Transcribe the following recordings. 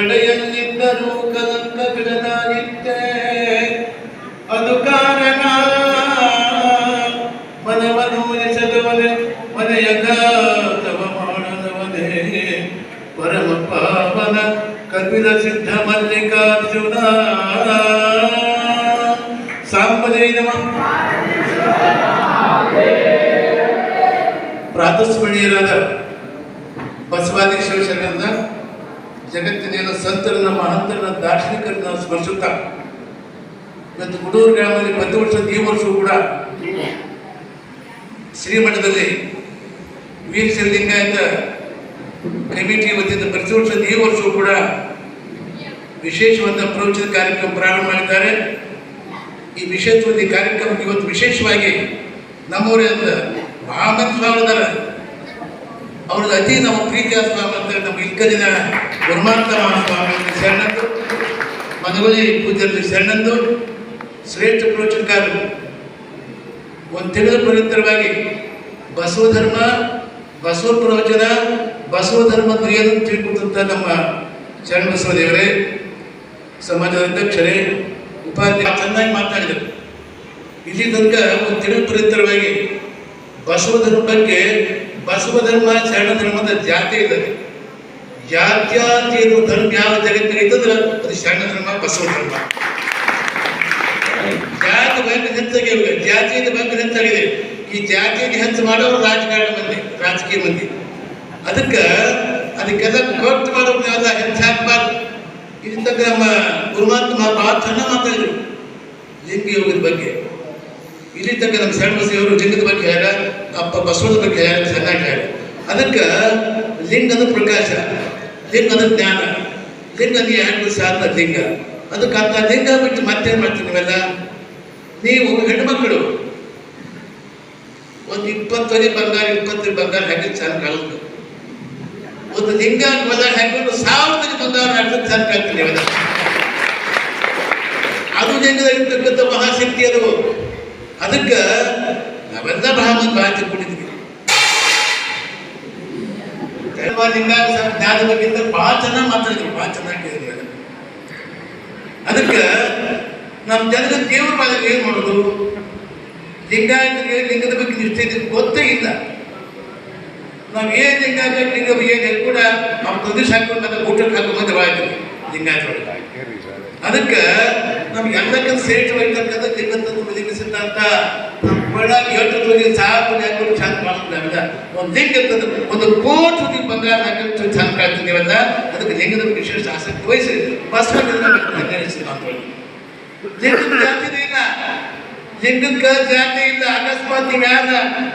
ಕಡೆಯಲ್ಲಿದ್ದರೂ ಕಲಂಕ ಬಿಡದಾಗಿತ್ತೆ. ಅದು ಕಾರಣ. ಮನವನು ಎಸೆದವನೇ, ಮನೆಯ ಗಾತವ ಮಾಡದವನೇ. ಪರಮ ಪಾವನ ಕಪಿಲ ಸಿದ್ಧ ಮಲ್ಲಿಕಾರ್ಜುನ. ಸಾಂಬದೇ ನಮಃ ಪ್ರಾತಸ್ಮರಣೀಯರಾದ ಜಗತ್ತಿನ ನಮ್ಮ ಮಹಂತರನ್ನ ದಾರ್ಶನಿಕರನ್ನ ಸ್ಮರಿಸುತ್ತಾ ಇವತ್ತು ಗುಡೂರು ಗ್ರಾಮದಲ್ಲಿ ಪ್ರತಿ ವರ್ಷ ಈ ವರ್ಷವೂ ಕೂಡ ಶ್ರೀಮಠದಲ್ಲಿ ವೀರ ಸಿದ್ಧಲಿಂಗಾಯತ ಕಮಿಟಿ ವತಿಯಿಂದ ಪ್ರತಿ ವರ್ಷ ಈ ವರ್ಷವೂ ಕೂಡ ವಿಶೇಷವಾದ ಪ್ರವಚನ ಕಾರ್ಯಕ್ರಮ ಪ್ರಾರಂಭ ಮಾಡಿದ್ದಾರೆ. ಈ ವಿಶೇಷವಾದ ಕಾರ್ಯಕ್ರಮ ಕಾರ್ಯಕ್ರಮಕ್ಕೆ ಇವತ್ತು ವಿಶೇಷವಾಗಿ ನಮ್ಮವರೇ ಅಂತ ಮಹಾಮಂತ್ ಸ್ವಾಮಿ ಅತಿ ನಮ್ಮ ಪ್ರೀತಿಯ ಸ್ವಾಮಿ ಅಂತ ನಮ್ಮ ಇಲ್ಕದಿನ ಗುರುಮಾಂತ ಸ್ವಾಮಿಯಲ್ಲಿ ಶರಣಂದು ಮಧುಬಲಿ ಪೂಜೆಯಲ್ಲಿ ಶರಣಂದು, ಶ್ರೇಷ್ಠ ಪ್ರವಚನಕಾರರು. ಒಂದು ತಿಳಿದ ಪವಿತ್ರವಾಗಿ ಬಸವ ಧರ್ಮ ಬಸವ ಪ್ರವಚನ, ಬಸವ ಧರ್ಮ ಏನು ನಮ್ಮ ಶರಣ ಬಸವ ದೇವರೇ ಸಮಾಜದ ಅಧ್ಯಕ್ಷರೇ ಉಪಾಧ್ಯಾಯ ಚೆನ್ನಾಗಿ ಮಾತಾಡಿದರು. ಇಲ್ಲಿ ತನಕ ಒಂದು ತಿಳಿದ ಪವಿತ್ರವಾಗಿ ಬಸವ ಧರ್ಮ ಬಗ್ಗೆ, ಬಸವ ಧರ್ಮ, ಶರಣ ಧರ್ಮದ ಜಾತಿ ಇದೆ ಜಾತ್ಯಾತಿ ಧರ್ಮ ಯಾವ ಜಗತ್ತಿಗೆ ಅದು ಶರಣ ಧರ್ಮ, ಬಸವ ಧರ್ಮ. ಜಾತಿ ಬಗ್ಗೆ ಹೆಚ್ಚಾಗಿ ಜಾತಿಯಿಂದ ಬಗ್ಗೆ ಹೆಚ್ಚಾಗಿದೆ. ಈ ಜಾತಿಯನ್ನು ಹೆಚ್ಚು ಮಾಡೋರು ರಾಜಕಾರಣ ಮಂದಿ, ರಾಜಕೀಯ ಮಂದಿ. ಅದಕ್ಕೆ ಅದಕ್ಕೆಲ್ಲ ಕೊಟ್ಟು ಮಾಡೋರು ಎಲ್ಲ ಹೆಚ್ಚಾಗಬಾರ್ದು ಇದಕ್ಕೆ ನಮ್ಮ ಗುರುಮಾತ್ ಭಾಳ ಚೆನ್ನಾಗಿ ಮಾತಾಡಿದ್ರು ಲಿಂಗ ಯೋಗದ ಬಗ್ಗೆ. ಇಲ್ಲಿ ನಮ್ಮ ಸಣ್ಣ ಬಸವರು ಲಿಂಗದ ಬಗ್ಗೆ ಹೇಳ್ಯಾರ ಅಪ್ಪ ಬಸವದ ಬಗ್ಗೆ ಹೇಳ್ಯಾರ ಚೆನ್ನಾಗಿ ಹೇಳ್ಯಾರ ಅದಕ್ಕೆ ಲಿಂಗದ ಪ್ರಕಾಶ. ಲಿಂಗದ ಜ್ಞಾನ. ದಿನ ನೀ ಹೆಣ್ಣು ಸಾಧ ಲಿಂಗ. ಅದಕ್ಕೆ ಅಂತ ಲಿಂಗ ಬಿಟ್ಟು ಮತ್ತೇನು ಮಾಡ್ತೀವಿ ನೀವೆಲ್ಲ? ನೀವು ಹೆಣ್ಮಕ್ಳು ಒಂದು ಇಪ್ಪತ್ತೊಂದು ಬಂಗಾರ ಇಪ್ಪತ್ತು ಬಂಗಾರ ಹಾಕಿ ಚೆಂದ ಕಾಣುತ್ತೆ ಒಂದು ಲಿಂಗ ಬಂಗಾರ ಹಾಕಿಕೊಂಡು ಸಾವಿರದ ಬಂಗಾರ ಹಾಕಿದ್ರೆ ಚೆಂದ ನೀವೆಲ್ಲ. ಅದು ಲಿಂಗದಲ್ಲಿರ್ತಕ್ಕಂಥ ಮಹಾಶಕ್ತಿ ಅದು. ಅದಕ್ಕೆ ನಾವೆಲ್ಲ ಬ್ರಾಹ್ಮಣ ಭಾಳ ತಿಳ್ಕೊಂಡಿದ್ವಿ ಜ್ಞಾನದ ಬಗ್ಗೆ ಭಾಳ ಚೆನ್ನಾಗಿ ಮಾತಾಡಿದ್ರು, ಭಾಳ ಚೆನ್ನಾಗಿ ಕೇಳಿದ್ರು ಅದಕ್ಕೆ ನಮ್ಮ ಜನರ ದೇವ್ರ ಬಾಗಿಲು ಏನು ಮಾಡೋದು? ಲಿಂಗಾಯತರಿಗೆ ಲಿಂಗದ ಬಗ್ಗೆ ದೃಷ್ಟಿ ಗೊತ್ತೇ ಇಲ್ಲ. ನಾವು ಏನು ಲಿಂಗಾಯತ ಲಿಂಗ ಏನು ಕೂಡ ನಾವು ಪ್ರದೇಶ ಹಾಕೊಂಡು ಮತ್ತೆ ಊಟಕ್ಕೆ ಹಾಕೊಂಡು ಆಯ್ತು ಲಿಂಗಾಯತರೊಳಗೆ ಅದಕ್ಕೆ ನಮ್ಗೆ ಎಲ್ಲಕ್ಕಿಂತ ಶ್ರೇಷ್ಠವಾಗಿರ್ತಕ್ಕಂಥ ಲಿಂಗತತ್ವ ಲಿಂಗ ಸಿದ್ಧಾಂತ ನಮ್ಮ ಒಳಗೆ ಎಷ್ಟು ತುದಿ ಸಾಕು ಹಾಕೊಂಡು ಚಂದ ಮಾಡ್ತೀವಲ್ಲ ಒಂದು ಲಿಂಗ ಇರ್ತದೆ? ಒಂದು ಕೋಟಿ ತುದಿ ಬಂಗಾರ ಹಾಕೊಂಡು ಚಂದ ಕಾಡ್ತೀವಲ್ಲ ಅದಕ್ಕೆ ಲಿಂಗದ ವಿಶೇಷ ಆಸಕ್ತಿ ವಹಿಸಿ ಬಸವಣ್ಣ ಲಿಂಗದ ಜಾತಿನೇ ಇಲ್ಲ. ಲಿಂಗಕ್ಕ ಜಾತಿ ಇಲ್ಲ. ಅಕಸ್ಮಾತ್ ನೀವು ಯಾರ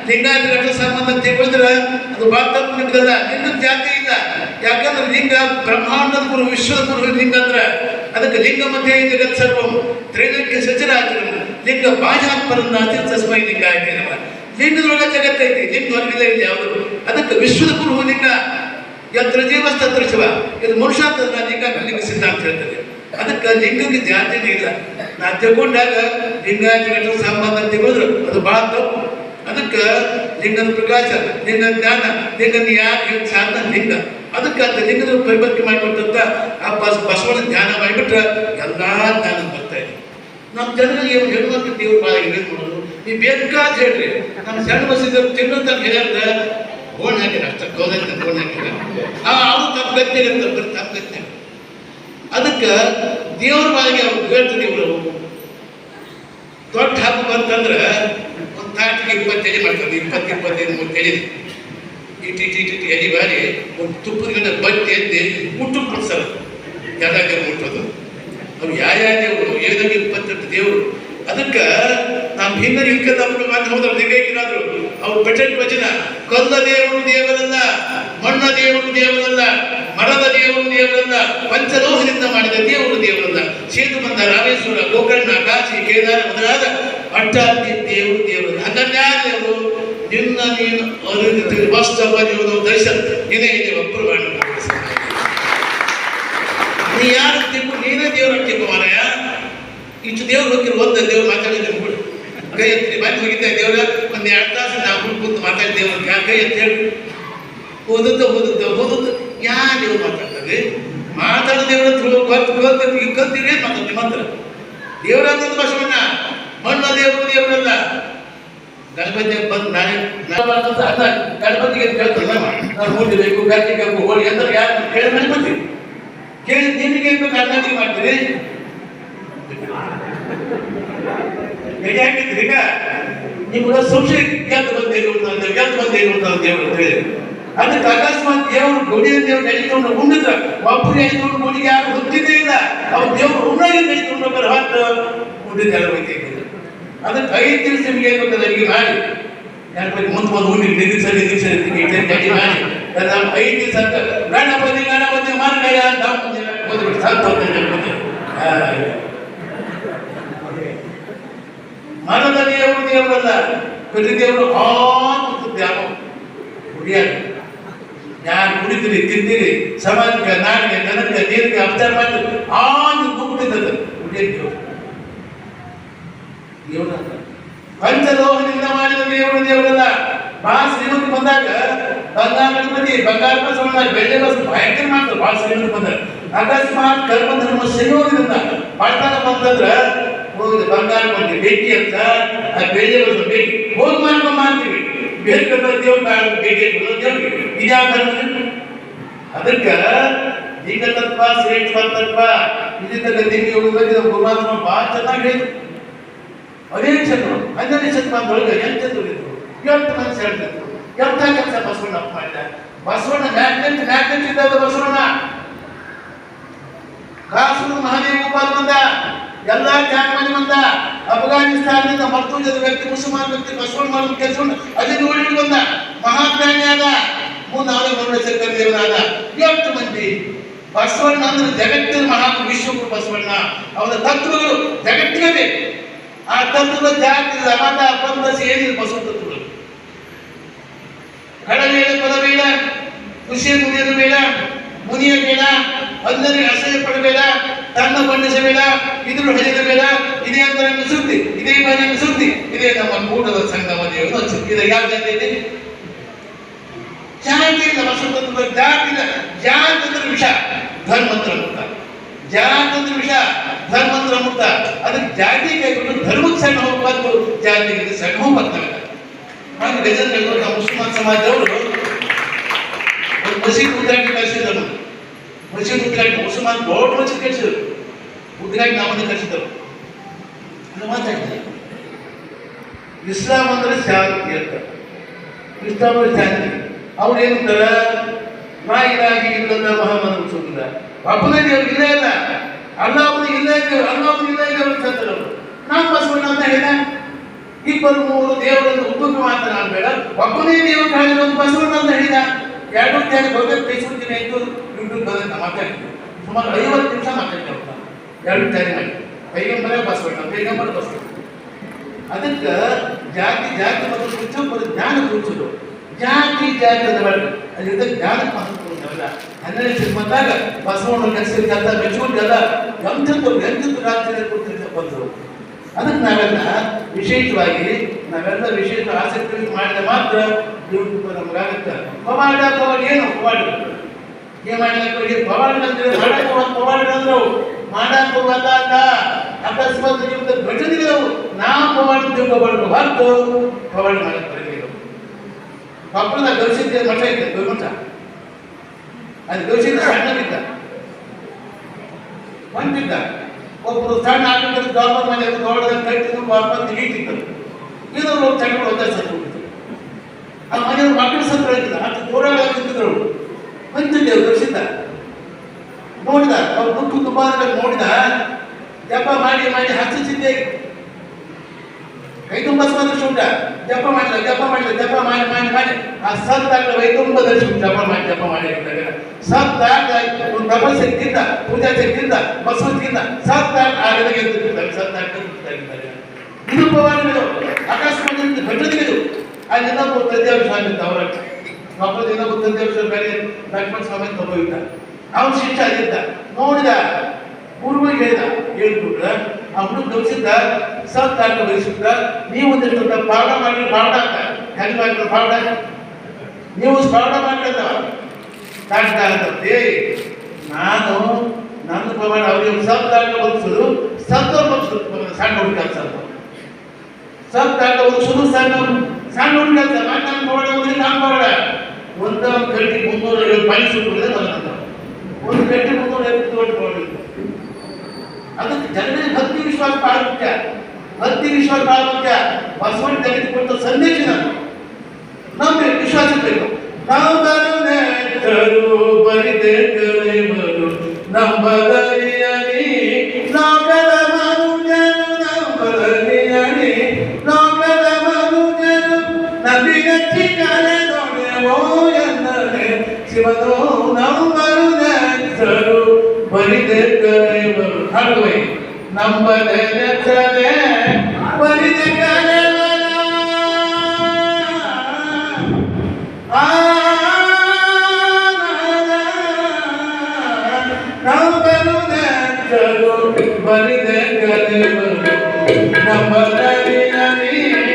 ಲಿಂಗಾಯತ ಸಂಬಂಧ ತೆಗೆದ್ರೆ ಅದು ಭಾಳ ತಪ್ಪು ನಿಮ್ಗಲ್ಲ ಲಿಂಗದ ಜಾತಿ ಇಲ್ಲ. ಯಾಕಂದ್ರೆ ಲಿಂಗ ಬ್ರಹ್ಮಾಂಡದ ಗುರು, ವಿಶ್ವದ ಗುರು ಲಿಂಗ ಅಂದ್ರೆ ಅದಕ್ಕೆ ಲಿಂಗ ಮಧ್ಯೆ ಜಗತ್ ಸರ್ವಂ. ತ್ರೈಲೋಕ್ಯ ಸಚರಾಚರಂ ಲಿಂಗ ಬಾಜಾತ್ಮರನ್ನ ತಸ್ಮೈ ಲಿಂಗ ಆಯ್ತು ಜಗತ್ತ ಜಗತ್ತೈತಿ. ಲಿಂಗ ಹೊರಗಿದೆ ಇಲ್ಲಿ ಯಾವುದು? ಅದಕ್ಕೆ ವಿಶ್ವದ ಗುರು ಲಿಂಗ ಯತ್ರ ಜೀವಸ್ತತ್ರ ಶಿವ. ಇದು ಮನುಷ್ಯ ಅಂತಂದ್ರೆ ಲಿಂಗ ಲಿಂಗ ಸಿದ್ಧಾಂತ ಹೇಳ್ತದೆ. ಅದಕ್ಕೆ ಲಿಂಗಕ್ಕೆ ಜಾತಿನೇ ಇಲ್ಲ. ನಾ ತಿಳ್ಕೊಂಡಾಗ ಲಿಂಗಾಯತ ಸಂಬಂಧ ಅಂತ ತಿಳಿದ್ರು ಅದು ಬಹಳ ತಪ್ಪು. ಅದಕ್ಕೆ ಲಿಂಗದ ಪ್ರಕಾಶ ನಿನ್ನ ಜ್ಞಾನ ನಿನ್ನ ಯಾಕೆ ಸಾಧನ, ಲಿಂಗ. ಅದಕ್ಕೆ ಅಂತ ಲಿಂಗದ ಪರಿವರ್ತನೆ ಮಾಡಿಕೊಟ್ಟಂತ ಆ ಬಸ್ ಬಸವನ ಧ್ಯಾನ ಮಾಡಿಬಿಟ್ರೆ ಎಲ್ಲ ಜ್ಞಾನ ಬರ್ತಾ ಇದೆ. ನಮ್ಮ ಜನರಿಗೆ ಏನು ಹೇಳುವಂತ ದೇವ್ರ ಏನು ಮಾಡೋದು ನೀವು ಬೇಕಾದ ಹೇಳ್ರಿ. ನಮ್ಮ ಸಣ್ಣ ಬಸ್ಸಿದ್ರು ತಿನ್ನಂತ ಹೇಳಿದ್ರೆ ಓಣ್ ಹಾಕಿರ ಅಷ್ಟ ಗೋದಂತ ಓಣ್ ಹಾಕಿರ ಅವ್ರು ತಪ್ಪು ಗತ್ತೆ ತಪ್ಪು ಗತ್ತೆ ಅದಕ್ಕೆ ದೇವ್ರ ಬಾಯಿಗೆ ಅವ್ರು ಹೇಳ್ತಾರೆ ಇವರು, ದೊಡ್ಡ ಹಬ್ಬ ಬಂತಂದ್ರೆ ಒಂದು ತಾಟಿಗೆ ಇಪ್ಪತ್ತೈದು ಮಾಡ್ತಾರೆ ಇಪ್ಪತ್ತು ಇಪ್ಪತ್ತೈದು ಮೂರು ಎಲೆ ಇಟ್ಟು ಇಟ್ಟು ಇಟ್ಟು ಎಲೆ ಬಾರಿ ಒಂದು ತುಪ್ಪದ ಗಂಡ ಬಟ್ಟೆ ಎದ್ದು ಮುಟ್ಟು ಕೊಡ್ಸಲ್ಲ ಯಾವಾಗ ಮುಟ್ಟೋದು. ಅವು ಯಾವ ಯಾವ ದೇವರು? ಏನಾಗಿ ಇಪ್ಪತ್ತೆಂಟು ದೇವರು. ಅದಕ್ಕೆ ನಮ್ಮ ಹಿಂದೆ ಇಲ್ಕ ತಪ್ಪು ಮಾತು ಅವ್ರು ಪೆಟೆಂಟ್ ವಚನ, ಕಲ್ಲ ದೇವರು ದೇವರಲ್ಲ ಮಣ್ಣ ದೇವರು ದೇವರಲ್ಲ ಮರದ ದೇವರು ದೇವರಲ್ಲ ಪಂಚಲೋಹದಿಂದ ಮಾಡಿದ ದೇವರು ದೇವರಲ್ಲ ಸೇತು ಬಂದ ರಾಮೇಶ್ವರ, ಗೋಕರ್ಣ, ಕಾಶಿ, ಕೇದಾರ ಮೊದಲಾದ ಅಟ್ಟಾದಿ ದೇವರು ದೇವರಲ್ಲ ಹಂಗನ್ಯ ದೇವರು? ನಿನ್ನ ನೀನು ಅರಿತು ವಾಸ್ತವ ನೀವು ದರ್ಶನ. ನೀನೇ ಇದೆ ಒಬ್ಬರು ಮಾಡಿ ನೀ ಯಾರು ತಿಳ್ಕೊಂಡು ನೀನೇ ದೇವ್ರ ತಿಳ್ಕೊ ಮಾರಾಯ. ಇಷ್ಟು ದೇವ್ರು ಹೋಗಿರು ಒಂದ ದೇವ್ರು ಮಾತಾಡಿದ್ರೆ ಬಿಡು ಕೈ ಎತ್ತಿ ಬಂದು ಹೋಗಿದ್ದೆ ದೇವ್ರ, ಒಂದು ಎರಡು ತಾಸು ನಾವು ಹುಡುಗ ಕೂತು ಮಾತಾಡಿ ದೇವ್ರ ಕೈ ಎತ್ತಿ ಹೇಳಿ. ಓದುತ್ತ ಓದುತ್ತ ಓದುತ್ತ ಯಾ ದೇವ್ರು ಮಾತಾಡ್ತದೆ ಮಾತಾಡೋ ದೇವ್ರ ಗೊತ್ತು ಗೊತ್ತು ಈಗ ಕಲ್ತಿರಿ ಮಾತಾಡ ನಿಮ್ಮ ಹತ್ರ? ದೇವರ ಅಂತಂದ ಬಸವಣ್ಣ ಮಣ್ಣ ದೇವರು ದೇವರಲ್ಲ. ಗಣಪತಿ ಬಂದು ನಾನೇ ಗಣಪತಿಗೆ ಕೇಳ್ತಲ್ಲ ನಾನು ಮೂರ್ತಿ ಬೇಕು ಗಟ್ಟಿ ಬೇಕು, ಹೋಳಿ ಅಂತ ಯಾರು ಕೇಳಿ ಗಣಪತಿ? ಕೇಳಿ ನಿಮಗೆ ಬೇಕು ಕರ್ನಾಟಕ ಮಾಡ್ತೀರಿ? ನಿಜ ಹಾಕಿದ್ರಿ ಈಗ? ನಿಮ್ಗೆ ಸಂಶಯ ಬಂದೇನು ಅಂತ ಗೆದ್ದು ಬಂದೇನು ಅಂತ ದೇವರು ಅದಕ್ಕೆ ಅಕಸ್ಮಾತ್ ದೇವರು ಗುಡಿಯ ದೇವ್ರು ಎಳಿಕೊಂಡು ಉಂಡಿದ್ರ ಒಬ್ಬರು ಎಳಿಕೊಂಡು ಗುಡಿಗೆ ಯಾರು ಗೊತ್ತಿದ್ದೇ ಇಲ್ಲ. ಅವ್ರು ದೇವ್ರು ಉಣ್ಣಾಗಿ ಎಳಿಕೊಂಡು ಬರ ಹತ್ತು ಉಂಡಿದ ಹೇಳಬೇಕು ಅದಕ್ಕೆ ಐದು ದಿವಸ ನಿಮ್ಗೆ ಏನು ಗೊತ್ತಿಲ್ಲ ಅಡಿಗೆ ಮಾಡಿ. ಗಣಪತಿ ಮುಂದೆ ಬಂದು ಉಂಡಿ ನಿಲ್ಲಿಸಲಿ ಗಟ್ಟಿ ಮಾಡಿ. ಐದು ದಿವಸ ಅಂತ ಗಣಪತಿ ಗಣಪತಿ ಮಾರ್ಗಯ ಅಂತ. ಬಂದ್ಬಿಟ್ಟು ಸಂತ ಗಣಪತಿ ಆ, ಮರದ ದೇವರು ದೇವರಲ್ಲ ಪ್ರತಿ ದೇವರು ಆತು ದ್ಯಾವ ಕುಡಿಯಾಗಿ ಯಾರು ಕುಡಿತೀರಿ ತಿಂತೀರಿ ಸಮಾಜಕ್ಕೆ ನಾಡಿಗೆ ಜನಕ್ಕೆ ನೀರಿಗೆ ಅಪಚಾರ ಮಾಡಿ ಆದು ಮುಗ್ದಿದ್ದದು ಕುಡಿಯ ದೇವರು ದೇವರಲ್ಲ ಪಂಚಲೋಹದಿಂದ ಮಾಡಿದ ದೇವರು ದೇವರಲ್ಲ ಬಹಳ ಶ್ರೀಮಂತ ಬಂದಾಗ ಬಂಗಾರ ಗಣಪತಿ ಬಂಗಾರ ಬಸವಣ್ಣ ಬೆಳ್ಳಿ ಬಸ್ ಭಯಂಕರ ಮಾಡ್ತಾರೆ ಬಹಳ ಶ್ರೀಮಂತ ಬಂದಾಗ ಅಕಸ್ಮಾತ್ ಕರ್ಮ ಧರ್ಮ ಸಿಗೋದ್ರಿಂದ ಪಟ್ಟಣ ಬಂತಂದ್ರೆ ಬಂಗಾರ ಬಂದು ಬೆಂಕಿ ಅಂತ, ಆ ಬೇಜ ಬಸ್ ಭೇಟಿ ಹೋಗಿ ಮಾಡ್ಕೊಂಡು ಮಾಡ್ತೀವಿ. ಬೇರೆ ದೇವ್ರ ಬೆಂಕಿ ದೇವ್ರಿಗೆ ಅದಕ್ಕೆ ಈಗ ತತ್ವ ಶ್ರೇಷ್ಠ ತತ್ವ ಇದಿದ್ದ ಗತಿಗೆ ಉಳಿದ ಗುರುನಾಥ ಭಾಳ ಚೆನ್ನಾಗಿ ಹೇಳಿದ್ರು. ಅನೇಕ ಜನರು, ಹನ್ನೆರಡು ಶತಮಾನದೊಳಗೆ ಎಂತ ದುಡಿದ್ರು ಎಷ್ಟು ಮನಸ್ಸು ಹೇಳ್ತಿದ್ರು ಎಂತ ಕೆಲಸ ಬಸವಣ್ಣ ಬಸವಣ್ಣ ಇದ್ದಾಗ ಬಸವಣ್ಣ. ಕಾಸೂರು ಮಹಾದೇವ ಗೋಪಾಲ್ ಬಂದ, ಎಲ್ಲ ತ್ಯಾಗ ಮಾಡಿ ಬಂದ, ಅಫ್ಘಾನಿಸ್ತಾನದಿಂದ ಜನ ವ್ಯಕ್ತಿ, ಮುಸಲ್ಮಾನ್ ವ್ಯಕ್ತಿ ಬಸವಣ್ಣ ಮಾಡಿದ ಕೆಲಸವನ್ನು ಅದೇ ನೋಡಿ ಬಂದ ಮಹಾತ್ಮಾನಿ ಆದ ಮರುಳಶಂಕರ ದೇವರಾದ ಎಷ್ಟು ಮಂದಿ ಬಸವಣ್ಣ ಅಂದ್ರೆ ಜಗತ್ತಿನ ಮಹಾ ವಿಶ್ವಗುರು ಬಸವಣ್ಣ. ಅವರ ತತ್ವಗಳು ಜಗತ್ತಿನಲ್ಲಿ ಆ ತತ್ವದ ಜಾತಿ ಮತ ಪಂಥಸಿ ಏನಿದೆ ಬಸವ ತತ್ವಗಳು ಕಡಬೇಡ ಪದಬೇಡ ಖುಷಿಯ ಮುನಿಯದು ಬೇಡ. ಮುನಿಯ ಬೇಡ ಅಂದರಿಗೆ ಅಸಹ್ಯ ಪಡಬೇಡ ತನ್ನ ಬಣ್ಣಿಸಬೇಡ ಇದ್ರ ಹರಿಯಬೇಡ ಇದೇ ಅಂತ ಸುದ್ದಿ ಇದೇ ಮನೆ ಸುದ್ದಿ ಇದೇ ನಮ್ಮ ಕೂಟದ ಸಂಗಮ ದೇವರು ಸುದ್ದಿ ಇದು ಯಾವ ಜಾತಿ ಇದೆ? ಜಾತಿ ಇಲ್ಲ ವಸಂತ ಜಾತಿ ಇಲ್ಲ. ಜಾತಿ ಅಂದ್ರೆ ವಿಷ ಧರ್ಮಂತ್ರ ಮುಕ್ತ. ಜಾತಿ ಅಂದ್ರೆ ವಿಷ ಧರ್ಮಂತ್ರ ಮುಕ್ತ. ಅದಕ್ಕೆ ಜಾತಿ ಕೈಗೊಂಡು ಧರ್ಮಕ್ಕೆ ಸಣ್ಣ ಹೋಗ್ಬಾರ್ದು. ಜಾತಿಗೆ ಸಣ್ಣ ಹೋಗ್ಬಾರ್ದು. ಹಾಗೆ ಗಜನ್ ಹೇಳ್ಕೊಂಡು ಮುಸ್ಲಿಮಾನ್ ಸಮಾಜದವರು ಮಸೀದ್ ಉದ್ರಾಗಿ ಕಳಿಸಿದ್ರು ಮಸೀದ್ ಉದ್ರಾಗಿ ಮುಸಲ್ಮಾನ್ ದೊಡ್ಡ ಮಸೀದ್ ಕಳಿಸಿದ್ರು. ಉದ್ರಾಗಿ ನಾಮನ್ನ ಕಳಿಸಿದ್ರು ಅದು ಮಾತಾಡ್ತಾರೆ ಇಸ್ಲಾಂ ಅಂದ್ರೆ ಶಾಂತಿ ಅಂತ. ಇಸ್ಲಾಂ ಅಂದ್ರೆ ಶಾಂತಿ ಅವ್ರು ಏನಂತಾರ ನಾ ಇಲಾಗಿ ಇಲ್ಲ ಮಹಮ್ಮದ್ ರಸೂಲಿಲ್ಲ ಒಬ್ಬನೇ ದೇವ್ರು ಇಲ್ಲೇ ಇಲ್ಲ. ಅಲ್ಲಾಹನ ಇಲ್ಲ ದೇವ್ರು ಅಲ್ಲಾಹನ ಇಲ್ಲೇ ಅಂತ ಹೇಳ್ತಾರೆ ಅವರು. ನಾವು ಬಸವಣ್ಣ ಅಂತ ಹೇಳ ಇಬ್ಬರು ಮೂರು ದೇವರನ್ನು ಉಪಯೋಗ ಮಾತ್ರ ಒಬ್ಬನೇ ದೇವರು ಒಂದು ಬಸವಣ್ಣ ಅಂತ ಹೇಳಿದ. ಎರಡು ಹೋಗಿ ಫೇಸ್ಬುಕ್ ದಿನ ಇದ್ದು ಯೂಟ್ಯೂಬ್ ಬಂದಂತ ಮಾತಾಡ್ತೀವಿ ಸುಮಾರು ಐವತ್ತು ನಿಮಿಷ ಮಾತಾಡ್ತೇವೆ ಎರಡು ತ್ಯಾಗ ಮಾಡಿ ಪೈಗಂಬರೇ ಬಸ್ಬೇಕು ಪೈಗಂಬರ ಬಸ್ಬೇಕು ಅದಕ್ಕೆ ಜಾತಿ ಜಾತಿ ಮತ್ತು ಕುರಿತು ಬರೋ ಜ್ಞಾನ ಕುರಿಸೋದು ಜಾತಿ ಜಾತಿ ಅಂತ ಬೇಡ ಅದರಿಂದ ಜ್ಞಾನ ಮಾತಾಡ್ತಾರಲ್ಲ ಹನ್ನೆರಡು ಬಂದಾಗ ಬಸವಣ್ಣ ಕಲಿಸಿದ್ದಲ್ಲ ಮೆಚ್ಚುಕೊಂಡೆಲ್ಲ ಎಂಥದ್ದು ಎಂಥದ್ದು ರಾಜ್ಯದಲ್ಲಿ ಕೂತಿರ್ತ ಬಂದರು ಅದಕ್ಕೆ ನಾವೆಲ್ಲ ವಿಶೇಷವಾಗಿ, ನಾವೆಲ್ಲ ವಿಶೇಷ ಆಸಕ್ತಿ ಮಾಡಿದ ಮಾತ್ರ ಯೂಟ್ಯೂಬ್ ನಮಗಾಗುತ್ತೆ ಪವಾಡ? ಪವಾಡ ಏನು ಪವಾಡ ಏನ್ ಮಾಡ್ಲಿಕ್ಕೆ ಪವಾಡ ಅಂದ್ರೆ ಮಾಡಕ್ಕೆ ಒಂದು ಪವಾಡ ಅಂದ್ರು. ಮಾಡಕ್ಕೆ ಅಂತ ಅಕಸ್ಮಾತ್ ನಿಮ್ದು ಘಟನೆಗಳು, ನಾವು ಪವಾಡ ತಿಳ್ಕೊಬಾರ್ದು. ಹೊರತು ಪವಾಡ ಮಾಡಕ್ಕೆ ಬರಲಿಲ್ಲ. ಪಕ್ಕದ ಗವಿಸಿದ್ದ ಮಠ ಇತ್ತು ಗವಿಮಠ ಅದು ಗವಿಸಿದ್ದ ಸಣ್ಣದಿದ್ದ. ಹೊಂದಿದ್ದ ಒಬ್ಬರು ಸಣ್ಣ ಆಗಿದ್ದ ಗೌರ್ಮೆಂಟ್ ಮನೆ ದೊಡ್ಡದ ಕಟ್ಟಿದ್ರು ವಾಪಸ್ ತೆಗೀತಿದ್ದರು ಇದು ಹೋಗಿ ತಗೊಂಡು ಒಂದೇ ಮಕ್ಕಳ ಹೋಗಿತ್ತು ಇದ್ದ ಅದು ಹೋರಾಡ ನಿಂತಿದ್ರು ಹೊಂದಿದ್ದೆ ಅವ್ರು ಗವಿಸಿದ್ದ ನೋಡಿದ, ಅವ್ರು ದುಃಖ ತುಂಬಾ ನೋಡಿದ, ಜಪ ಮಾಡಿ ಮಾಡಿ ಹಚ್ಚಿದ್ದೆ ಕೈ ತುಂಬ ಶುಂಠ ಜಪ ಮಾಡಿದ ಜಪ ಮಾಡಿದ ಜಪ ಮಾಡಿ ಮಾಡಿ ಮಾಡಿ. ಆ ಸತ್ತಾಗ ವೈ ತುಂಬ ದರ್ಶನ ಜಪ ಮಾಡಿ ಜಪ ಮಾಡಿ ಸತ್ತಾಗ ಒಂದು ತಪಸ್ ಶಕ್ತಿಯಿಂದ, ಪೂಜಾ ಶಕ್ತಿಯಿಂದ ಬಸವತಿಯಿಂದ ಸತ್ತಾಗ ಆಗದ ಗೆದ್ದಿರ್ತಾರೆ ಸತ್ತಾಗ ಇದು ಪವಾಡಗಳು ಅಕಸ್ಮಾತ್ ಅಲ್ಲಿ ಇನ್ನೊಬ್ಬ ತಂದೆಯವ್ರ ಸ್ವಾಮಿ ಅವರ ಮಕ್ಕಳು ಇನ್ನೊಬ್ಬ ತಂದೆಯವ್ರ ಬೇರೆ ಲಕ್ಷ್ಮಣ ಸ್ವಾಮಿ ಇದ್ದ ಅವನ ಶಿಷ್ಯ ಅಲ್ಲಿದ್ದ ನೋಡಿದ ಪೂರ್ವಗೆ ಹೇಳಿದ, ಹೇಳ್ಬಿಟ್ರ ಹುಡುಗ ಗಮನಿಸಿದ್ದ ಸತ್ತಾಗ ಬಯಸಿದ್ದ ನೀವು ಒಂದಿಷ್ಟು ಪಾಠ ಮಾಡಿ, ಪಾಠ ಅಂತ. ಹೆಂಗ್ ಮಾಡಿದ್ರು ಪಾಠ? ನೀವು ಸ್ಮರಣ ಮಾಡ್ಕೊಂಡ ಕಾಣ್ತಾ ಇರ್ತದೆ ನಾನು, ನನ್ನ ಪ್ರಮಾಣ ಅವರಿಗೆ ಸಬ್ ತಾಂಡ ಒದಿಸೋದು ಸತ್ವ ಪಕ್ಷ ಸಣ್ಣ ಹುಡುಗ ಕೆಲಸ ಸಬ್ ದಾಟ ಒದಿಸೋದು ಸಣ್ಣ ಸಣ್ಣ ಹುಡುಗ ಕೆಲಸ ನನ್ನ ಪ್ರಮಾಣ ಓದಿ ನಾನು ಪ್ರಮಾಣ ಒಂದು ಕಟ್ಟಿ ಮುನ್ನೂರ ಐವತ್ತು ಪಾಯಿ ಸುಟ್ಟಿದೆ ಬಂದಂತ ಒಂದು ಕಟ್ಟಿ ಮುನ್ನೂರ ಐವತ್ತು ಓಟ್ ಮಾಡಿದ್ರು ಅದಕ್ಕೆ ಜನರಿಗೆ ಭಕ್ತಿ ವಿಶ್ವಾಸ ಬಹಳ ಮುಖ್ಯ ಭಕ್ತಿ ವಿಶ್ವಾಸ ಬಹಳ ಮುಖ್ಯ ಬಸವಣ್ಣ ತೆಗೆದುಕೊಂಡ ಸಂದೇಶ ನಾನು ನಮ್ಗೆ ವಿಶ್ವಾಸ ಬೇಕು ನಾವು ಬರುತ್ತರು ಬರಿದೆ ಕರೆವರು ನದಿಗಚ್ಚಿ ಕಲೆ ನೋಡೆವೋ ಎಂದರೆ ಶಿವನು ನಂಬರುದರು ಬರಿದೆ ಕರೆವರು ಹಾಡುವೆ ನಂಬದೆ ನೆಚ್ಚಲೆ ಬರಿದೆ ಕರೆವರ ನದಿಯಲ್ಲಿ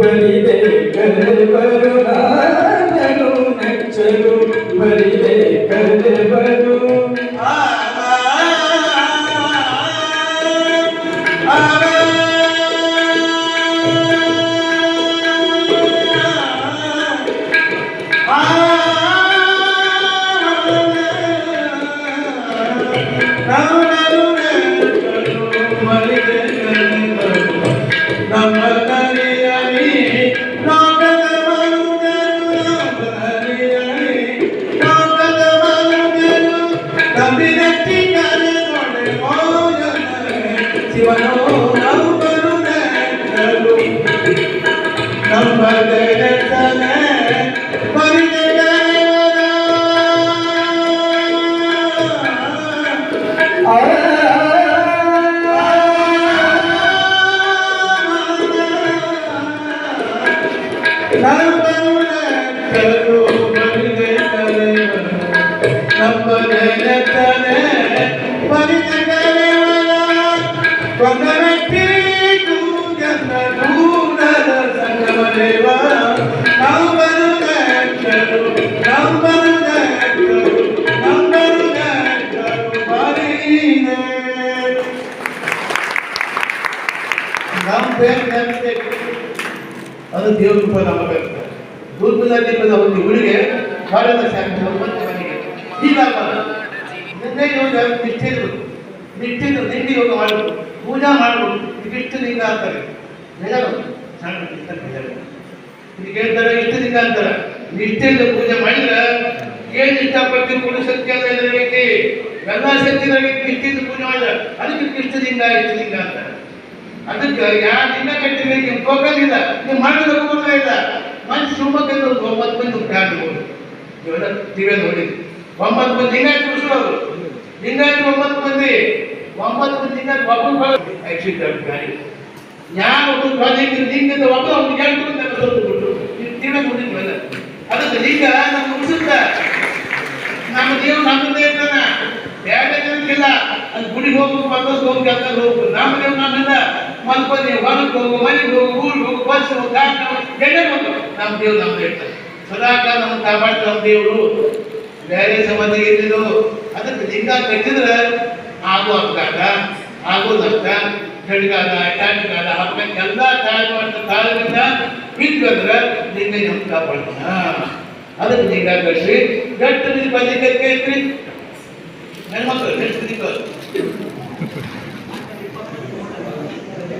ಬಂದ ಒಂದು ಹುಡುಗೆ ಇರ್ಬೇಕು ನಿಷ್ಠೆ ಇದ್ರು ನಿಂಡಿ ಯೋಗ ಮಾಡಬೇಕು ಪೂಜಾ ಮಾಡುವುದು ಇದಿಷ್ಟು ಲಿಂಗ ಅಂತಾರೆ. ಬೇಜಾರು ಸಣ್ಣ ಇಷ್ಟ ಇಷ್ಟ ಲಿಂಗ ಅಂತಾರೆ. ನಿಷ್ಠೆಯಿಂದ ಪೂಜೆ ಮಾಡಿದ್ರೆ ಏನು ಇಷ್ಟಪಟ್ಟು ಕೂಡ ಶಕ್ತಿ ಅಂತ ಇರಬೇಕು ಎಲ್ಲ ಶಕ್ತಿ ನಿಷ್ಠೆಯಿಂದ ಪೂಜೆ ಮಾಡಿದ್ರೆ ಅದಕ್ಕೆ ಇಷ್ಟ ದಿನ ಅಂತಾರೆ. ಅದಕ್ಕೆ ಯಾವ ಲಿಂಗ ಕಟ್ಟಿರ್ಬೇಕು ನಿಮ್ ಇಲ್ಲ ನೀವು ಮಾಡಿದ್ರೆ ಇಲ್ಲ. ಮನುಷ್ಯ ಶಿವಮೊಗ್ಗದಿಂದ ಒಂದು ಒಂಬತ್ತು ಮಂದಿ ಕಾಣ್ಬೋದು ಇವೆಲ್ಲ ನೀವೇ ನೋಡಿದ್ವಿ ಒಂಬತ್ತು ಮಂದಿ ಲಿಂಗಾಯತ ಉಳಿಸೋರು ಲಿಂಗಾಯತ ಒಂಬತ್ತು ಮಂದಿ. ಒಂಬತ್ತು ಮಂದಿ ಲಿಂಗಾಯತ ಒಬ್ಬರು ಆಕ್ಸಿಡೆಂಟ್ ಗಾಡಿ ಯಾರು ಬಾಜಿಗೆ ಲಿಂಗದ ಒಬ್ಬ ಅವ್ನು ಎಂಟು ಅಂತ ಎಲ್ಲ ಸತ್ತು ಬಿಟ್ಟು ಟಿವಿ ನೋಡಿದ್ವಲ್ಲ ಅದಕ್ಕೆ ಲಿಂಗ ನಮ್ಮ ಮುಗಿಸುತ್ತ. ನಮ್ಮ ದೇವ್ರು ನಮ್ಮದೇ ಇರ್ತಾನ. ಬೇರೆ ಇಲ್ಲ ಅದು ಗುಡಿಗೆ ಹೋಗ್ಬೇಕು ಬಂದದ್ದು ಹೋಗಿ ಕೆಲಸ ಹೋಗ್ಬೇಕು. ನಮ್ಮ ದೇವ್ರು ನಮ್ಮಿಂದ ಮಲ್ಕೊಂಡು ಹೊಲಕ್ಕೆ ಹೋಗು, ಮನೆಗೆ ಹೋಗು, ಊರಿಗೆ ಹೋಗು, ಬಸ್ ಹೋಗು ಗಾಡಿ ಎಲ್ಲೇ ಹೋಗು ನಮ್ಮ ದೇವ್ರು ನಮ್ದು ಇರ್ತಾರೆ ಸದಾಕಾಲ ನಮ್ಮ ಕಾಪಾಡ್ತಾರೆ ನಮ್ಮ ದೇವರು. ಬೇರೆ ಸಮಾಜ ಇದ್ದಿದ್ದು ಅದಕ್ಕೆ ಲಿಂಗ ಕಟ್ಟಿದ್ರೆ ಆಗೋ ಅಪಘಾತ, ಆಗೋ ನಷ್ಟ ಚಳಿಗಾಲ ಅಟ್ಯಾಕ್ಗಾಲ ಹಬ್ಬಕ್ಕೆ ಎಲ್ಲ ತಯಾರು ಮಾಡಿದ ಕಾಲದಿಂದ ಬಿದ್ದು ಅಂದ್ರೆ ಲಿಂಗ ನಮ್ಮ ಕಾಪಾಡ್ತಾನ ಅದಕ್ಕೆ ಲಿಂಗ ಕಟ್ಟಿ ಗಟ್ಟ ನೀರು ಕೈಕೆ ಐತ್ರಿ ಹೆಣ್ಮಕ್ಳು ಎಷ್ಟು ದಿಕ್ಕ